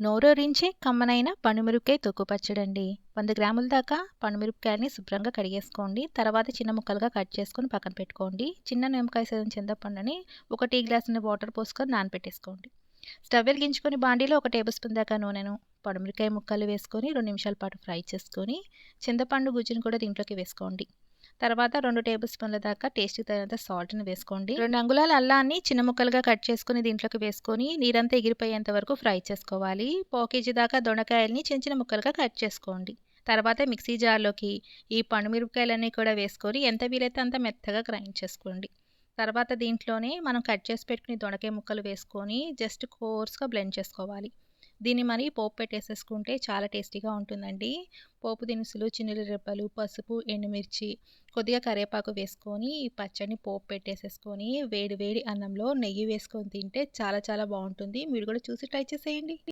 నోరూరించే కమ్మనైన పండుమిరపకాయ తొక్కు పచ్చడండి వంద గ్రాముల దాకా పండుమిరపకాయలని శుభ్రంగా కడిగేసుకోండి. తర్వాత చిన్న ముక్కలుగా కట్ చేసుకొని పక్కన పెట్టుకోండి. చిన్న నిమ్మకాయ సైజు చింతపండుని ఒక టీ గ్లాసుని వాటర్ పోసుకొని నానపెట్టేసుకోండి. స్టవ్ వెలిగించుకొని బాండీలో ఒక టేబుల్ స్పూన్ దాకా నూనెను పండుమిరకాయ ముక్కలు వేసుకొని రెండు నిమిషాల పాటు ఫ్రై చేసుకొని చింతపండు గుజ్జును కూడా దీంట్లోకి వేసుకోండి. తర్వాత రెండు టేబుల్ స్పూన్ల దాకా టేస్ట్కి తగినంత సాల్ట్ని వేసుకోండి. రెండు అంగుళాల అల్లాన్ని చిన్న ముక్కలుగా కట్ చేసుకుని దీంట్లోకి వేసుకొని నీరంతా ఎగిరిపోయేంత వరకు ఫ్రై చేసుకోవాలి. పావు కేజీ దాకా దొండకాయల్ని చిన్న చిన్న ముక్కలుగా కట్ చేసుకోండి. తర్వాత మిక్సీ జార్లోకి ఈ పండుమిరపకాయలన్నీ కూడా వేసుకొని ఎంత వీలైతే అంత మెత్తగా గ్రైండ్ చేసుకోండి. తర్వాత దీంట్లోనే మనం కట్ చేసి పెట్టుకుని దొండకాయ ముక్కలు వేసుకొని జస్ట్ కోర్స్గా బ్లెండ్ చేసుకోవాలి. దీన్ని మరి పోపు పెట్టేసేసుకుంటే చాలా టేస్టీగా ఉంటుందండి. పోపు దినుసులు చిన్నుల రెప్పలు పసుపు ఎండుమిర్చి కొద్దిగా కరివేపాకు వేసుకొని ఈ పచ్చడిని పోపు పెట్టేసేసుకొని వేడి వేడి అన్నంలో నెయ్యి వేసుకొని తింటే చాలా చాలా బాగుంటుంది. మీరు కూడా చూసి ట్రై చేసేయండి.